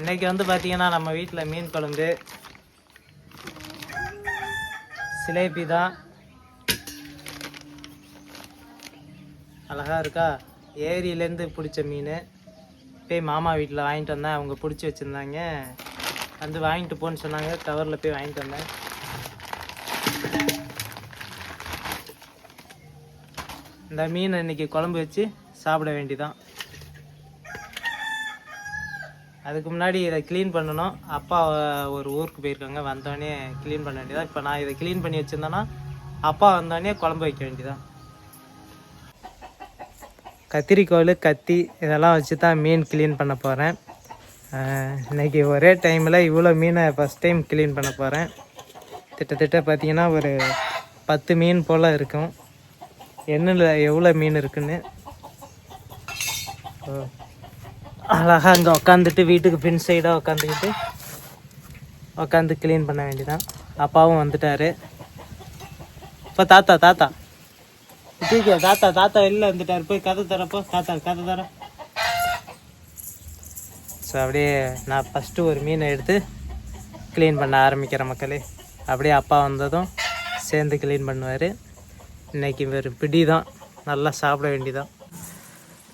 இன்னைக்கு வந்து பார்த்தீங்கன்னா நம்ம வீட்டில் மீன் குழம்பு சிலேபி தான் அழகா இருக்கா? ஏரியிலேருந்து பிடிச்ச மீன். போய் மாமா வீட்டில் வாங்கிட்டு வந்தேன். அவங்க பிடிச்சி வச்சுருந்தாங்க. வந்து வாங்கிட்டு போன்னு சொன்னாங்க. கவரில் போய் வாங்கிட்டு வந்தேன். இந்த மீனை இன்னைக்கு குழம்பு வச்சு சாப்பிட வேண்டிதான். அதுக்கு முன்னாடி இதை க்ளீன் பண்ணணும். அப்பா ஒரு ஊருக்கு போயிருக்காங்க. வந்தோடனே க்ளீன் பண்ண வேண்டியதான் இப்போ நான் இதை க்ளீன் பண்ணி வச்சுருந்தேன்னா அப்பா வந்தோடனே குழம்பு வைக்க வேண்டியதான் கத்திரிக்கோள் கத்தி இதெல்லாம் வச்சு தான் மீன் க்ளீன் பண்ண போகிறேன் இன்றைக்கி ஒரே டைமில் இவ்வளோ மீனை ஃபஸ்ட் டைம் க்ளீன் பண்ண போகிறேன் திட்டத்திட்ட பார்த்திங்கன்னா ஒரு பத்து மீன் போல் இருக்கும். எண்ணில் எவ்வளோ மீன் இருக்குன்னு? ஓ. அழகாக அங்கே உக்காந்துட்டு வீட்டுக்கு பின் சைடாக உக்காந்துக்கிட்டு உக்காந்து க்ளீன் பண்ண வேண்டியதான் அப்பாவும் வந்துட்டாரு. இப்போ தாத்தா தாத்தா. தூக்கியா? தாத்தா தாத்தா வெளில வந்துட்டார். போய் கதை தரப்போ தாத்தா கதை தர. ஸோ அப்படியே நான் ஃபஸ்ட்டு ஒரு மீனை எடுத்து க்ளீன் பண்ண ஆரம்பிக்கிறேன் மக்களே. அப்படியே அப்பா வந்ததும் சேர்ந்து க்ளீன் பண்ணுவார். இன்றைக்கி வெறும் பிடி தான் நல்லா சாப்பிட வேண்டிதான்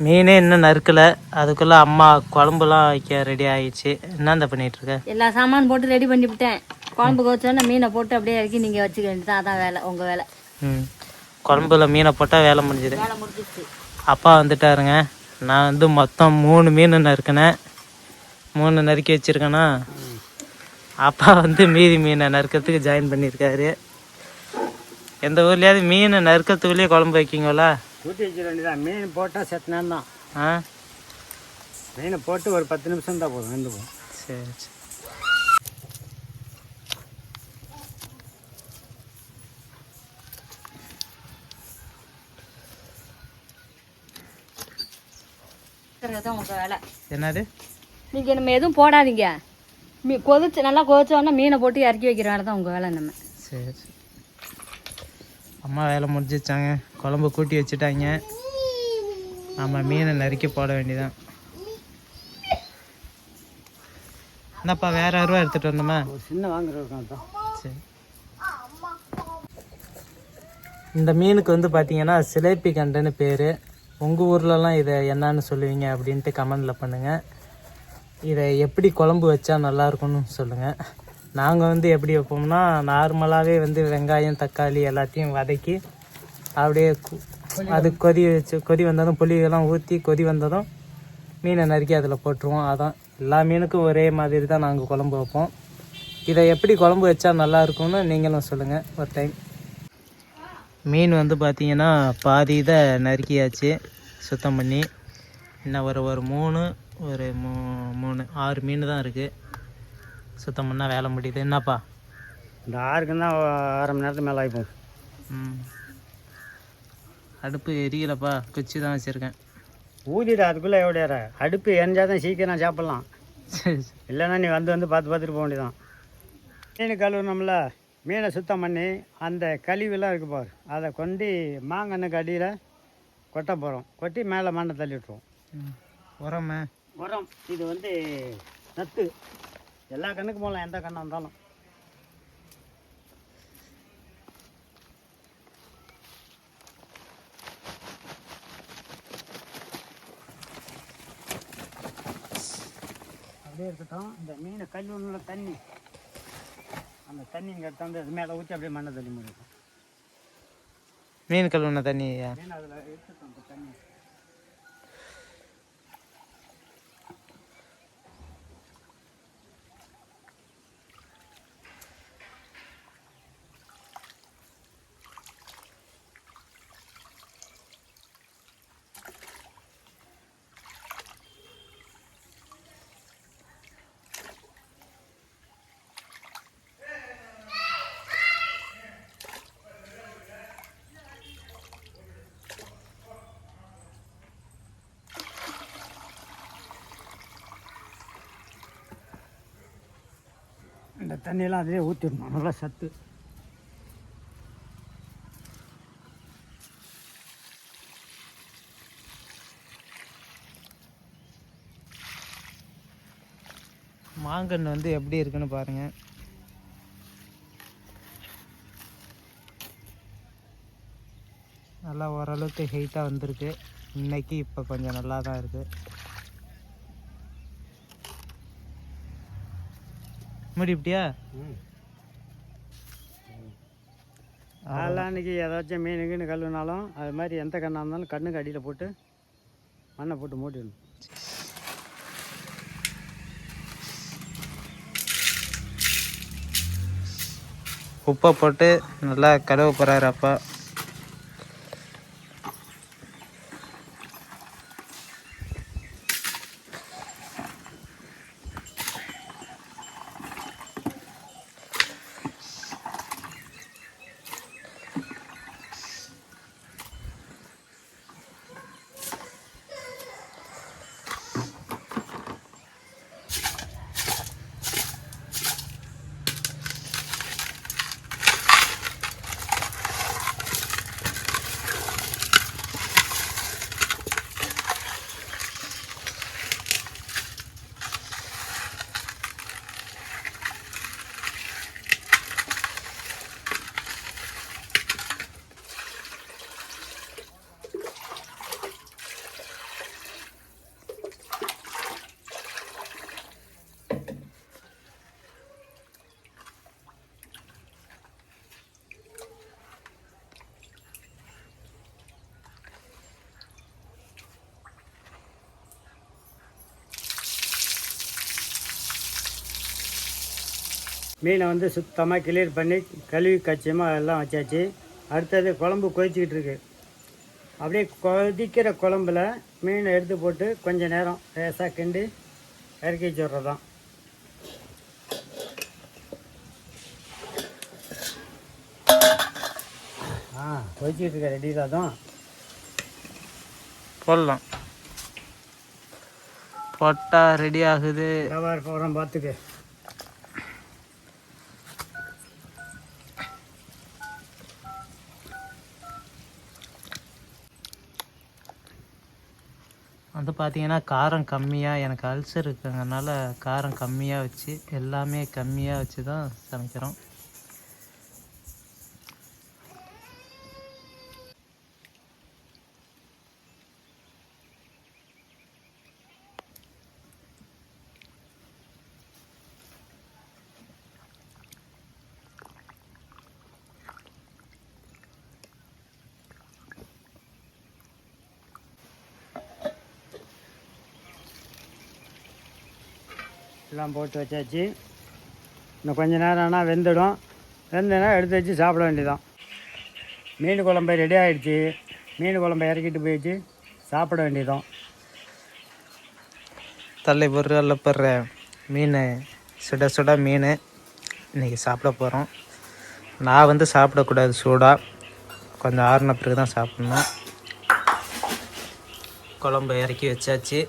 மீனே இன்னும் நறுக்கலை. அதுக்குள்ளே அம்மா குழம்புலாம் வைக்க ரெடி ஆயிடுச்சு. என்னந்த பண்ணிட்டு இருக்க? எல்லா சாமான் போட்டு ரெடி பண்ணி விட்டேன் குழம்பு கோச்சோன்னா மீனை போட்டு அப்படியே இறக்கி நீங்கள் வச்சுக்க வேண்டியது அதான் வேலை உங்கள் வேலை. ம். குழம்புல மீனை போட்டால் வேலை முடிஞ்சுது. வேலை முடிஞ்சிச்சு அப்பா வந்துட்டாருங்க. நான் வந்து மொத்தம் மூணு மீன் நறுக்கினேன். மூணு நறுக்கி வச்சிருக்கேனா? அப்பா வந்து மீதி மீனை நறுக்கிறதுக்கு ஜாயின் பண்ணியிருக்காரு. எந்த ஊர்லேயாவது மீனை நறுக்கிறதுக்குள்ளேயே குழம்பு வைக்கிங்களா? ஊற்றி வச்சிட வேண்டியதான் மீன் போட்டால் செத்த நேரம் தான். ஆ? மீனை போட்டு ஒரு பத்து நிமிஷம் தான் போதும் வெந்து போகும் சரி சரி. தான் உங்கள் வேலை. என்னது? நீங்கள் நம்ம எதுவும் போடாதீங்க. மீ கொதிச்சு நல்லா கொதிச்சோன்னா மீனை போட்டு இறக்கி வைக்கிற வேலை தான் உங்கள் வேலை நம்ம சரி. அம்மா வேலை முடிஞ்சிச்சாங்க குழம்பு கூட்டி வச்சுட்டாங்க. நம்ம மீனை நறுக்கி போட வேண்டியதான் என்னப்பா வேற அருவா எடுத்துட்டு வந்தோமா சின்ன தான் சரி. இந்த மீனுக்கு வந்து பார்த்தீங்கன்னா சிலேப்பி கண்டுன்னு பேர். உங்கள் ஊர்லலாம் இதை என்னன்னு சொல்லுவீங்க அப்படின்ட்டு கமெண்டில் பண்ணுங்கள் இதை எப்படி குழம்பு வச்சா நல்லா இருக்கும்னு சொல்லுங்கள் நாங்கள் வந்து எப்படி வைப்போம்னா நார்மலாகவே வந்து வெங்காயம் தக்காளி எல்லாத்தையும் வதக்கி அப்படியே அது கொதி வச்சு கொதி வந்ததும் புளியெல்லாம் ஊற்றி கொதி வந்ததும் மீனை நறுக்கி அதில் போட்டுருவோம். அதான் எல்லா மீனுக்கும் ஒரே மாதிரி தான் நாங்கள் குழம்பு வைப்போம். இதை எப்படி குழம்பு வச்சா நல்லாயிருக்கும்னு நீங்களும் சொல்லுங்கள் ஒரு டைம். மீன் வந்து பார்த்திங்கன்னா பாதி இதை நறுக்கியாச்சு சுத்தம் பண்ணி. இன்னும் ஒரு ஒரு மூணு ஒரு மூ மூணு ஆறு மீன் தான் இருக்குது சுத்தம் பண்ணால் வேலை முடியுது. என்னப்பா? இந்த ஆறுக்கு தான் அரை மணி நேரத்துக்கு மேலே ஆகிப்போம் ம். அடுப்பு எரியலப்பா. குச்சி தான் வச்சுருக்கேன். ஊதிட்டு அதுக்குள்ளே எவ்வளோ அடுப்பு எரிஞ்சால் தான் சீக்கிரம் சாப்பிட்லாம். இல்லைன்னா நீ வந்து வந்து பார்த்து பார்த்துட்டு போக வேண்டியதான் மீன் கழுவுனோம்ல மீனை சுத்தம் பண்ணி அந்த கழிவுலாம் இருக்கு பாரு அதை கொண்டு மாங்கன்னுக்கு அடியில் கொட்ட போகிறோம் கொட்டி மேலே மண்ணை தள்ளி விட்டுருவோம். உரமே? உரம் இது வந்து நத்து. எல்லா கண்ணுக்கும் போகலாம் எந்த கண்ணாக இருந்தாலும். அப்படியே இருக்கட்டும் இந்த மீனை கல்லூரில் தண்ணி. அந்த தண்ணி இங்கே எடுத்தாந்து அது மேலே ஊற்றி அப்படியே மண்ணை தள்ளி முடியும் மீன் கழுவுன தண்ணியா மீன் அதில் எடுத்துட்டோம் அந்த தண்ணி. தண்ணியெல்லாம் அதிலே ஊற்றிடணும் நல்லா சத்து. மாங்கன்று வந்து எப்படி இருக்குன்னு பாருங்கள் நல்லா ஓரளவுக்கு ஹெயிட்டாக வந்திருக்கு. இன்னைக்கு இப்போ கொஞ்சம் நல்லா தான் இருக்குது முடிப்படியா அதெல்லாம் அன்றைக்கி ஏதாச்சும் மீனுக்குன்னு கழுவினாலும் அது மாதிரி எந்த கண்ணாக இருந்தாலும் கண்ணுக்கு அடியில் போட்டு மண்ணை போட்டு மூடிடணும் உப்பை போட்டு நல்லா கழுவ போகிறாரு அப்பா. மீனை வந்து சுத்தமாக கிளியர் பண்ணி கழுவி கச்சியமாக எல்லாம் வச்சாச்சு. அடுத்தது குழம்பு கொதிச்சிக்கிட்டு இருக்கு. அப்படியே கொதிக்கிற குழம்புல மீனை எடுத்து போட்டு கொஞ்சம் நேரம் லேசாக கிண்டி இறக்கி வச்சுட்றது தான் ஆ கொதிச்சிக்கிட்டு இருக்க ரெடி தான் போடலாம் போட்டா ரெடி ஆகுது. வியாபார போகிறோம் பார்த்துக்கு. வந்து பார்த்தீங்கன்னா காரம் கம்மியாக எனக்கு அல்சர் இருக்கிறதுனால காரம் கம்மியாக வச்சு எல்லாமே கம்மியாக வச்சு தான் சமைக்கிறோம். எல்லாம் போட்டு வச்சாச்சு. இன்னும் கொஞ்ச நேரம் ஆனால் வெந்துடும். வெந்தனா எடுத்து வச்சு சாப்பிட வேண்டியதான் மீன் குழம்பு ரெடி ஆகிடுச்சு மீன் குழம்பு இறக்கிட்டு போயிடுச்சு. சாப்பிட வேண்டியதான் தள்ளி பொருள் அல்லப்படுற மீன் சுட சுட மீன் இன்றைக்கி சாப்பிட போகிறோம் நான் வந்து சாப்பிடக்கூடாது சூடாக கொஞ்சம் ஆறுன பிறகு தான் சாப்பிட்ணும். குழம்பு இறக்கி வச்சாச்சு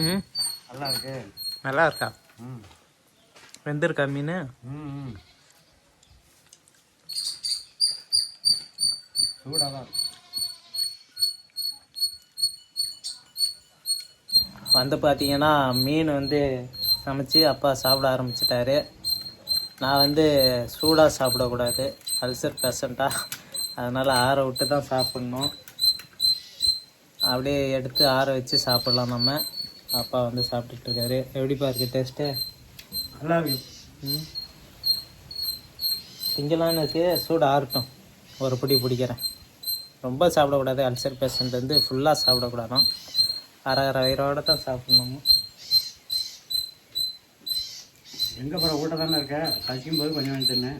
ம் நல்லா இருக்கு. நல்லா இருக்கா? ம். வெந்திருக்கா மீன்? ம் சூடாக தான் வந்து பார்த்தீங்கன்னா மீன் வந்து சமைச்சு அப்பா சாப்பிட ஆரம்பிச்சிட்டாரு. நான் வந்து சூடாக சாப்பிடக்கூடாது. அல்சர் பேஷண்ட்டாக அதனால் ஆற விட்டு தான் சாப்பிட்ணும். அப்படியே எடுத்து ஆற வச்சு சாப்பிட்லாம் நம்ம. அப்பா வந்து சாப்பிட்டுட்டு இருக்காரு. எப்படிப்பா இருக்கு டேஸ்ட்டு நல்லா இருக்கு. ம். திங்கலான்னு இருக்கு சூடு ஆறட்டும். ஒரு பிடி பிடிக்கிறேன். ரொம்ப சாப்பிடக்கூடாது. அல்சர் பேஷண்ட் வந்து ஃபுல்லாக சாப்பிடக்கூடாதான். அரை அரை வயிறோட தான் சாப்பிட்ணும். எங்கே போகிற ஊட்ட தானே இருக்க? பசிக்கும் போது கொஞ்சம் கொஞ்சம்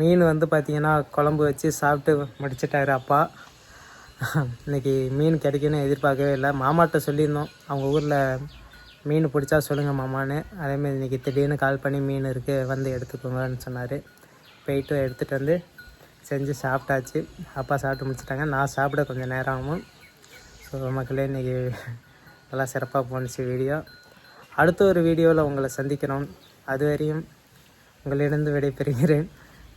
மீன் வந்து பார்த்திங்கன்னா குழம்பு வச்சு சாப்பிட்டு முடிச்சிட்டாரு அப்பா. இன்னைக்கு மீன் கிடைக்குன்னு எதிர்பார்க்கவே இல்லை. மாமாட்ட சொல்லியிருந்தோம். அவங்க ஊரில் மீன் பிடிச்சா சொல்லுங்கள் மாமான்னு. அதேமாதிரி இன்றைக்கி திடீர்னு கால் பண்ணி மீன் இருக்குது வந்து எடுத்துக்கோங்கன்னு சொன்னார். போயிட்டு எடுத்துகிட்டு வந்து செஞ்சு சாப்பிட்டாச்சு. அப்பா சாப்பிட்டு முடிச்சிட்டாங்க. நான் சாப்பிட கொஞ்சம் நேரம் ஆகும். ஸோ மக்களே இன்றைக்கி நல்லா சிறப்பாக போணுச்சு வீடியோ அடுத்த ஒரு வீடியோவில் உங்களை சந்திக்கிறோம் அதுவரையும் உங்களிடம் விடைபெறுகிறேன்.